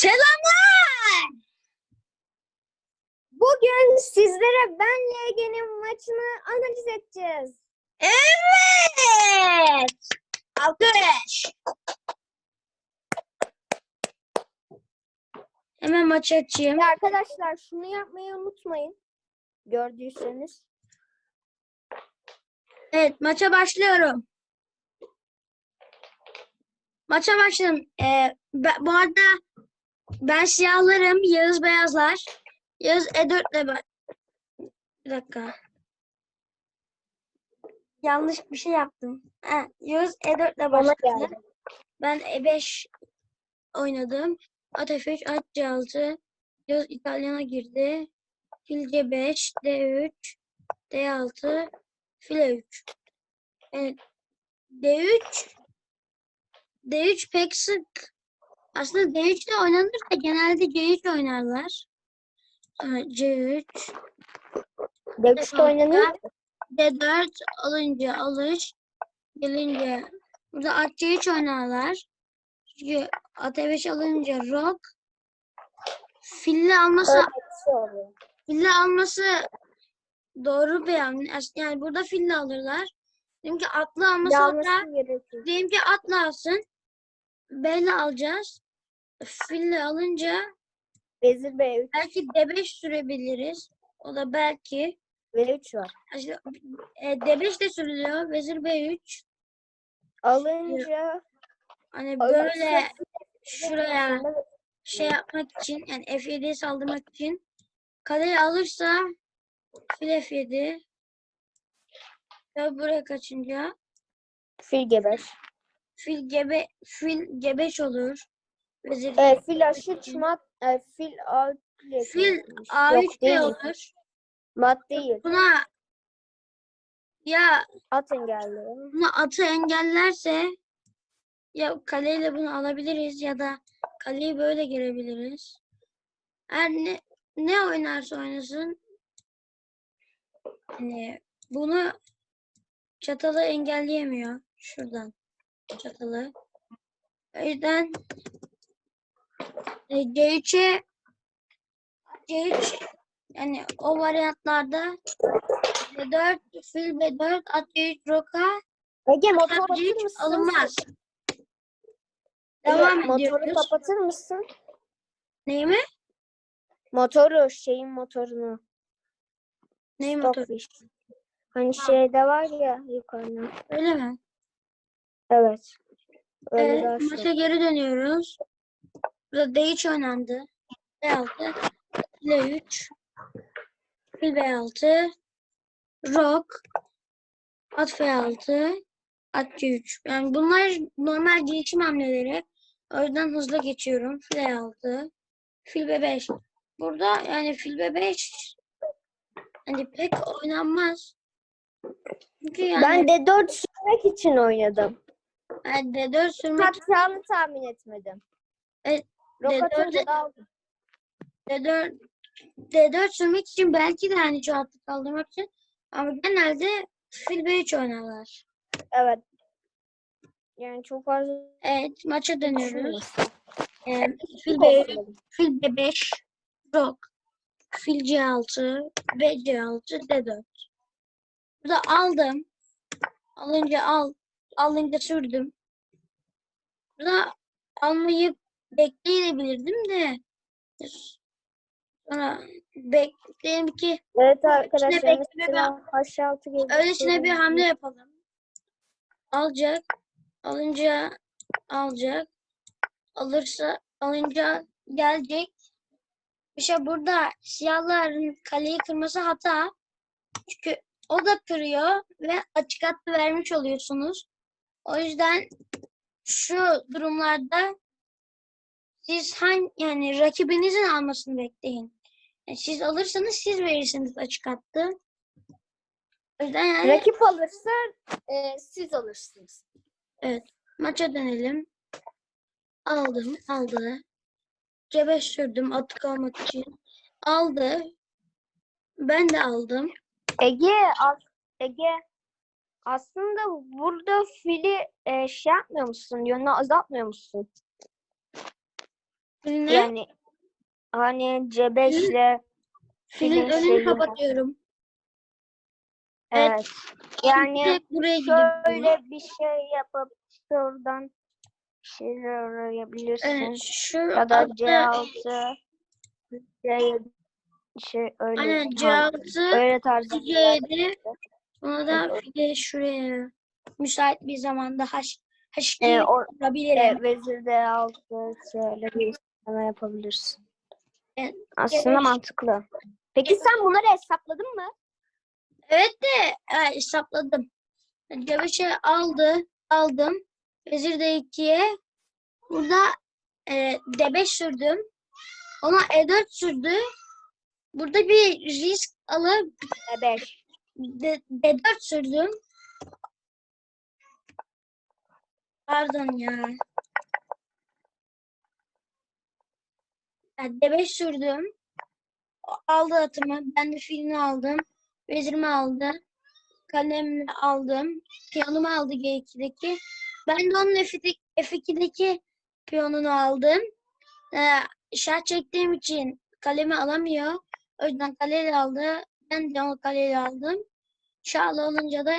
Selamlar. Bugün sizlere ben LG'nin maçını analiz edeceğiz. Evet. Alkış. Hemen maçı açayım. Ve arkadaşlar şunu yapmayı unutmayın. Gördüyseniz. Evet maça başlıyorum. Maça başladım. Ee, bu arada ben siyahlarım. Yağız beyazlar. Yağız E4 ile ba- Bir dakika. Yanlış bir şey yaptım. Ha, Yağız E4 ile Ona başladı. geldi. Ben E5 oynadım. At F3, at C6. Yağız İtalyan'a girdi. Fil C5, D3, D6, fil E3. Evet. D3 D3 pek sık. Aslında D3 de oynanır da genelde C3 oynarlar. Sonra C3, Dövüşte oynanıyor. D4 alınca alış, gelince burada at C3 oynarlar. Çünkü at E5 alınca rock. Filli alması, filli alması doğru bir hamle. Yani burada filli alırlar. Diyelim ki atlı alması hatta. Diyelim ki atla alsın. B'yle alacağız. Fille alınca Vezir B3. belki D5 sürebiliriz. O da belki. V3 var. İşte, e, D5 de sürülüyor. Vezir B3. Alınca Hani Öyle böyle şuraya şey yapmak için yani F7'ye saldırmak için kaleyi alırsa fil F7 ve buraya kaçınca fil geber. Fil gebe fil G5 olur. Vezir Evet fil aşık mat. E, fil A Fil Yok A3 de değil. olur. Mat değil. Buna ya At engelli. bunu atı engellerse ya kaleyle bunu alabiliriz ya da kaleyi böyle girebiliriz. Her ne, ne oynarsa oynasın hani bunu çatalı engelleyemiyor şuradan çatalı. O yüzden e, C3'e C3 yani o varyantlarda B4 fil B4 at C3 roka Ege motor Tabii atır hiç mısın? alınmaz. Ege, Devam Motoru ediyoruz. kapatır mısın? Neyi mi? Motoru şeyin motorunu. Neyi motor? Stockfish. Hani şeyde var ya yukarıda. Öyle mi? Evet. Öyle daha şey. maça geri dönüyoruz. Burada D3 oynandı. D6, fil 3 fil B6, rock, at F6, at C3. Yani bunlar normal gelişim hamleleri. O yüzden hızlı geçiyorum. Fil E6, fil B5. Burada yani fil B5 hani pek oynanmaz. Çünkü yani Ben de 4 sürmek için oynadım. Yani D4 sürmek Hatanı tahmin etmedim. Evet, Rok D4 atınca da aldım. D4 D4 sürmek için belki de hani çoğaltıp kaldırmak için ama genelde fil B3 oynarlar. Evet. Yani çok fazla Evet maça dönüyoruz. Ee, fil B fil B5 rock fil C6 B C6 D4. Burada aldım. Alınca al alınca sürdüm. Burada almayı bekleyebilirdim de sonra bekleyelim ki Evet arkadaşlar mesela aşağı altı geliyor. Öylesine bir hamle yapalım. Alacak. Alınca alacak. Alırsa alınca gelecek. İşte burada siyahların kaleyi kırması hata. Çünkü o da kırıyor ve açık hattı vermiş oluyorsunuz. O yüzden şu durumlarda siz hangi yani rakibinizin almasını bekleyin. Yani siz alırsanız siz verirsiniz açık hattı. O yüzden yani Rakip alırsa e, siz alırsınız. Maça dönelim. Aldım, aldı. Cebe sürdüm atık almak için. Aldı. Ben de aldım. Ege, as- Ege aslında burada fili e, şey yapmıyor musun? Yönünü azaltmıyor musun? Filini Yani hani C5'le Filin filin önünü şeyi- kapatıyorum. Evet. evet. Yani Direkt buraya gidip şöyle bir şey yapıp şuradan bir şeyler arayabilirsin. Evet, şu ya da altta- C6 C7 şey öyle Aynen ha, C6 öyle tarzı bir şeyler C7 Ona da bir de şuraya müsait bir zamanda haş haşki Ee, o- kurabilirim. e, vezir D6 şöyle bir işleme yapabilirsin. Evet, Aslında evet. mantıklı. Peki sen bunları hesapladın mı? Evet de e, hesapladım. C5'e aldı, aldım. Vezir D2'ye burada e, D5 sürdüm. Ona E4 sürdü. Burada bir risk alıp E5. D, D4 sürdüm. Pardon ya. Yani D5 sürdüm. Aldı atımı. Ben de filini aldım. Vezirimi aldı. Kalemini aldım. Piyonumu aldı G2'deki. Ben de onun F2'deki, F2'deki piyonunu aldım. Ee, şah çektiğim için kalemi alamıyor. O yüzden kaleyle aldı. Ben de onu kaleyle aldım. Şahla olunca da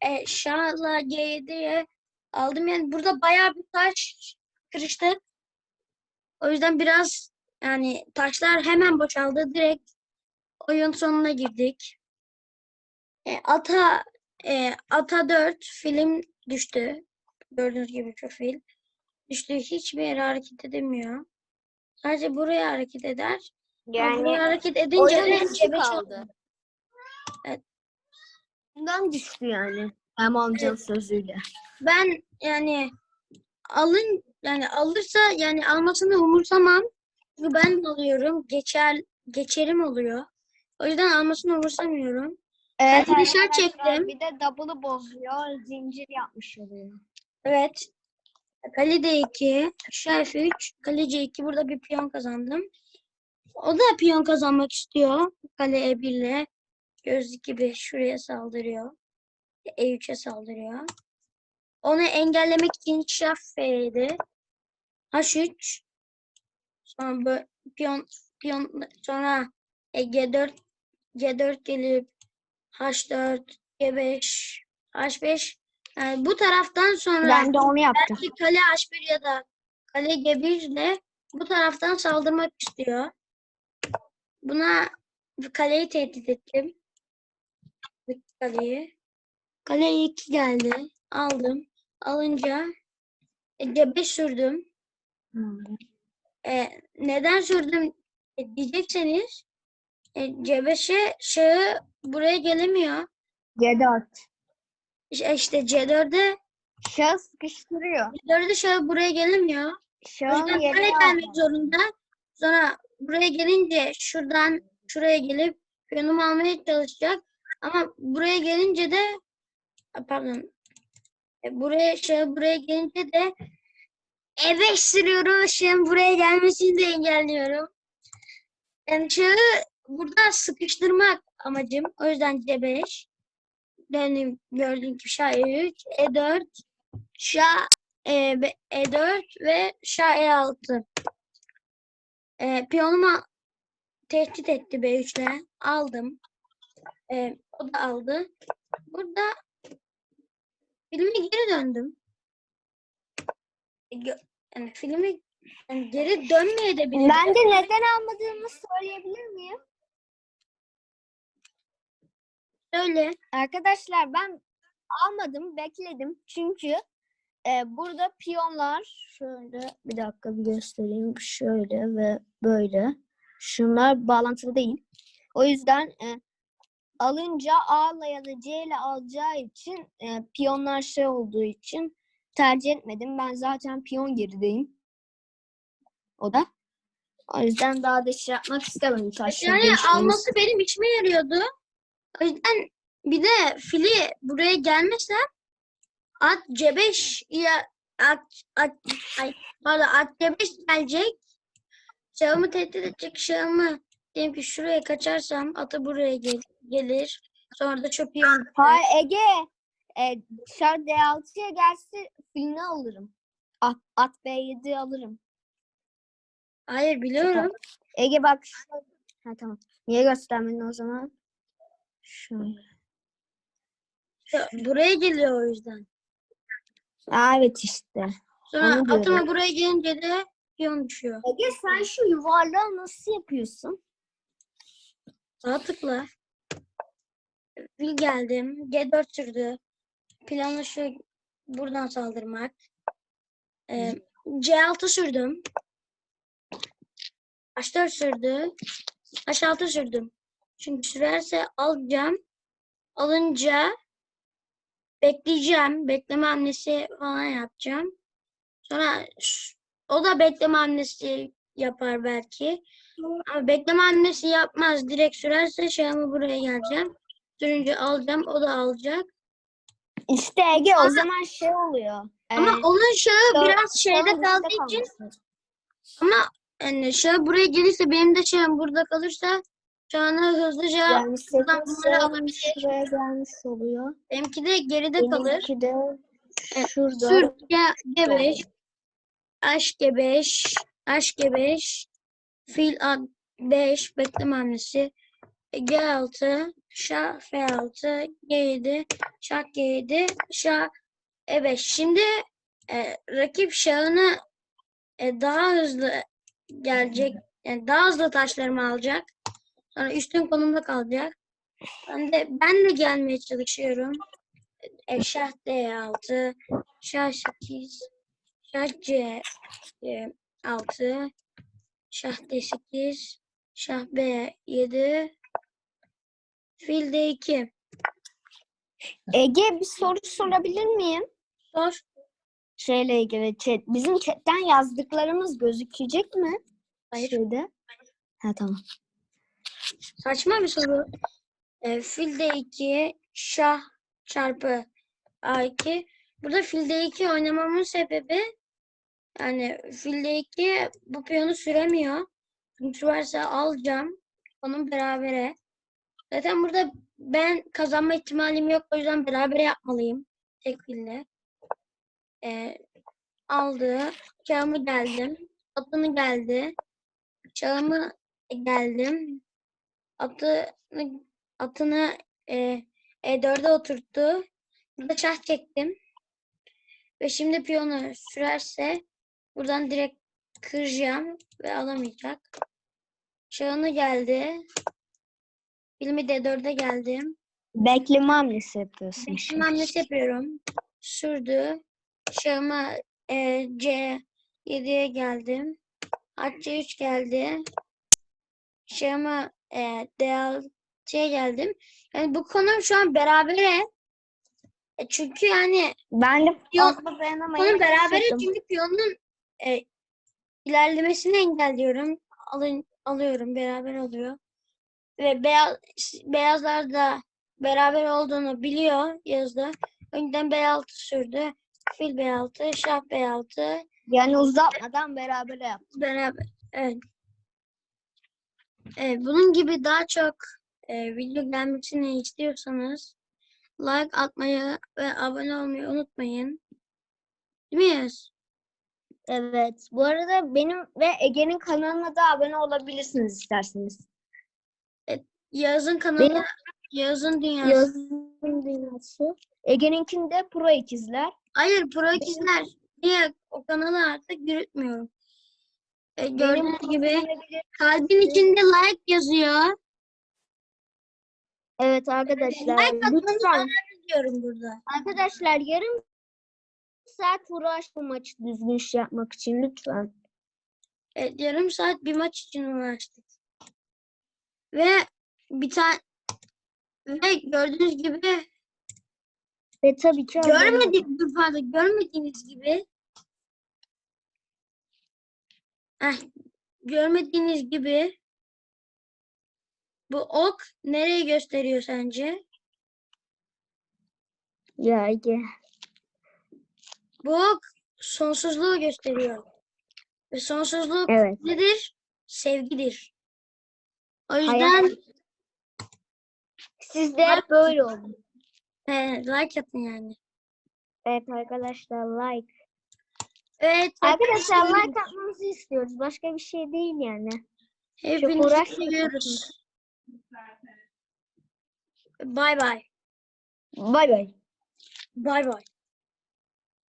e, Şahla G7'ye aldım. Yani burada bayağı bir taş kırıştık. O yüzden biraz yani taşlar hemen boşaldı. Direkt oyun sonuna girdik. E, ata e, ata 4 film düştü. Gördüğünüz gibi şu fil düştü. Hiçbir yere hareket edemiyor. Sadece buraya hareket eder. Yani buraya Yani hareket edince de kaldı. Evet. Bundan düştü yani. Hem amcanın sözüyle. ben yani alın yani alırsa yani almasını umursamam. Çünkü ben de alıyorum. Geçer geçerim oluyor. O yüzden almasını umursamıyorum. Evet de arkadaşlar, çektim. Bir de double'ı bozuyor. Zincir yapmış oluyor. Evet. Kale D2, şah F3, kale C2 burada bir piyon kazandım. O da piyon kazanmak istiyor. Kale E1 ile göz gibi şuraya saldırıyor. E3'e saldırıyor. Onu engellemek için şah F7, H3, sonra piyon piyon sonra e, G4 G4 gelip H4, G5, H5 yani bu taraftan sonra Ben de onu yaptım. belki kale H1 ya da kale G1 ile bu taraftan saldırmak istiyor. Buna kaleyi tehdit ettim. Kaleyi. Kale E2 geldi. Aldım. Alınca e, C5 sürdüm. E, neden sürdüm e, diyecekseniz e, C5'e şahı buraya gelemiyor. C4. İşte, işte C4'e Şahı sıkıştırıyor. C4'e şahı buraya gelemiyor. Şahın yerine gelmek zorunda. Sonra buraya gelince şuradan şuraya gelip piyonumu almaya çalışacak. Ama buraya gelince de pardon e, buraya şöyle buraya gelince de eve sürüyorum. Şahın buraya gelmesini de engelliyorum. Yani şahı burada sıkıştırmak amacım. O yüzden C5. Benim gördüğüm gibi şah E3, E4, şah e, ve E4 ve şah E6. E, piyonumu tehdit etti B3 ile. Aldım. E, o da aldı. Burada filme geri döndüm. E, Yani filmi yani geri dönmeye de bilirim. Ben de neden almadığımı söyleyebilir miyim? Öyle. Arkadaşlar ben almadım, bekledim. Çünkü e, burada piyonlar şöyle bir dakika bir göstereyim. Şöyle ve böyle. Şunlar bağlantılı değil. O yüzden e, alınca A ile ya da C ile alacağı için e, piyonlar şey olduğu için tercih etmedim. Ben zaten piyon gerideyim. O da. O yüzden daha da şey yapmak istemedim. Taşları Yani alması benim içime yarıyordu. O yüzden bir de fili buraya gelmese at C5 ya at, at, ay, pardon, at C5 gelecek. Şahımı tehdit edecek şahımı diyelim ki şuraya kaçarsam atı buraya gel- gelir. Sonra da çöpü yandı. Hayır Ege. E, şah D6'ya gelse filini alırım. At, at B7 alırım. Hayır biliyorum. Ege bak. Ha tamam. Niye göstermedin o zaman? Şöyle. Ya, Buraya geliyor o yüzden. Aa, evet işte. Sonra Onu diyorum. buraya gelince de piyon düşüyor. Ege sen şu yuvarlağı nasıl yapıyorsun? Sağ tıkla. Fil geldim. G4 sürdü. Planı şu buradan saldırmak. Ee, C6 sürdüm. H4 sürdü. H6 sürdüm. Çünkü sürerse alacağım. Alınca bekleyeceğim. Bekleme hamlesi falan yapacağım. Sonra o da bekleme hamlesi yapar belki. Ama bekleme hamlesi yapmaz. Direkt sürerse şahımı buraya geleceğim. Sürünce alacağım. O da alacak. İşte Ege o zaman şey oluyor. Ama Ee, onun şah- biraz şeyde şahın kaldığı için kalması. ama yani şah buraya gelirse benim de şahım burada kalırsa şahını hızlıca Yani buradan sekiz bunları alabilir. şuraya gelmiş oluyor. benimki de geride kalır. Benimki de Evet, şurada. Sür G, G5 H G5 H G5 Fil A5 bekleme hamlesi G6 Şah F6 G7 Şah G7 Şah E5 şimdi e, rakip şahını e, daha hızlı gelecek yani daha hızlı taşlarımı alacak. Sonra üstün konumda kalacak. Ben de ben de gelmeye çalışıyorum. E, Şah D6 Şah 8 Şah C e, 6 Şah D8 Şah B7 Fil D2 Ege bir soru sorabilir miyim? Sor. Şeyle ilgili chat. Bizim chatten yazdıklarımız gözükecek mi? Hayır. Şeyde. Ha tamam. Saçma bir soru. E, fil D2 Şah çarpı A2 Burada fil D2 oynamamın sebebi yani fil D2 bu piyonu süremiyor. Çünkü sürerse alacağım. Onun berabere. Zaten burada ben kazanma ihtimalim yok. O yüzden berabere yapmalıyım. Tek fille. E, aldı. Çağımı geldim. Atını geldi. Çağımı geldim. Atını, atını e, E4'e oturttu. Burada şah çektim. Ve şimdi piyonu sürerse buradan direkt kıracağım ve alamayacak. Şahını geldi. Filmi D4'e geldim. Bekleme hamlesi yapıyorsun. Bekleme hamlesi yapıyorum. Sürdü. Şahıma e, C7'ye geldim. At C3 geldi. Şahıma e, D6'ya geldim. Yani bu konu şu an berabere. E, çünkü yani Ben de dayanamayıp konu berabere çünkü piyonun e, ilerlemesini engelliyorum. Alın, alıyorum. Beraber oluyor. Ve beyaz, beyazlar da beraber olduğunu biliyor yazdı. Önden B6 sürdü. Fil B6, şah B6. Yani uzatmadan beraber yap. Beraber. Evet. Evet, bunun gibi daha çok e, video gelmesini istiyorsanız like atmayı ve abone olmayı unutmayın. Değil mi Yaz? Evet. Bu arada benim ve Ege'nin kanalına da abone olabilirsiniz isterseniz. Yaz'ın kanalı, Benim- Yaz'ın dünyası. Yazın dünyası. Ege'ninkinde Pro ikizler. Hayır, Pro ikizler diye o kanalı artık yürütmüyorum. E, gördüğünüz gibi kalbin içinde like yazıyor. Evet arkadaşlar. Like atmanızı Lütfen. diyorum burada. Arkadaşlar yarım saat uğraş bu maçı düzgün şey yapmak için lütfen. Evet, yarım saat bir maç için uğraştık. Ve bir tane ve gördüğünüz gibi Ve tabii ki görmedik dur pardon görmediğiniz gibi Heh, görmediğiniz gibi bu ok nereye gösteriyor sence? Ya Ege. Bu ok sonsuzluğu gösteriyor. Ve sonsuzluk Evet. nedir? Sevgidir. O Hayat. yüzden Siz de hep böyle olun. e, like atın yani. Evet arkadaşlar like. Evet. Arkadaşlar like atmanızı istiyoruz. Başka bir şey değil yani. Hepinizi uğraşmıyorsunuz. seviyoruz. Bay bay. Bay bay. Bay bay.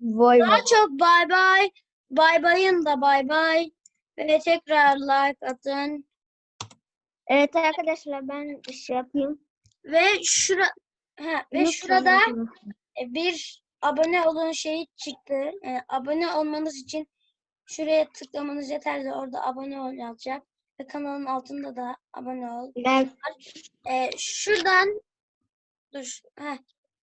Vay Daha çok bay bay. Bay bayın da bay bay. Ve tekrar like atın. Evet arkadaşlar ben şey yapayım. Ve şura ha, ve Unutmayın şurada e, bir abone olun şeyi çıktı. E, abone olmanız için şuraya tıklamanız yeterli. Orada abone ol yazacak. Ve kanalın altında da abone ol. Ben E, şuradan dur. heh,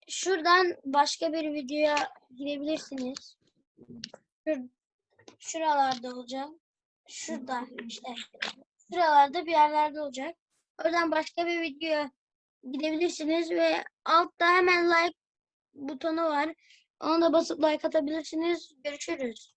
şuradan başka bir videoya girebilirsiniz. Şur, şuralarda olacak. Şurada işte. Şuralarda bir yerlerde olacak. Oradan başka bir videoya gidebilirsiniz ve altta hemen like butonu var. Ona da basıp like atabilirsiniz. Görüşürüz.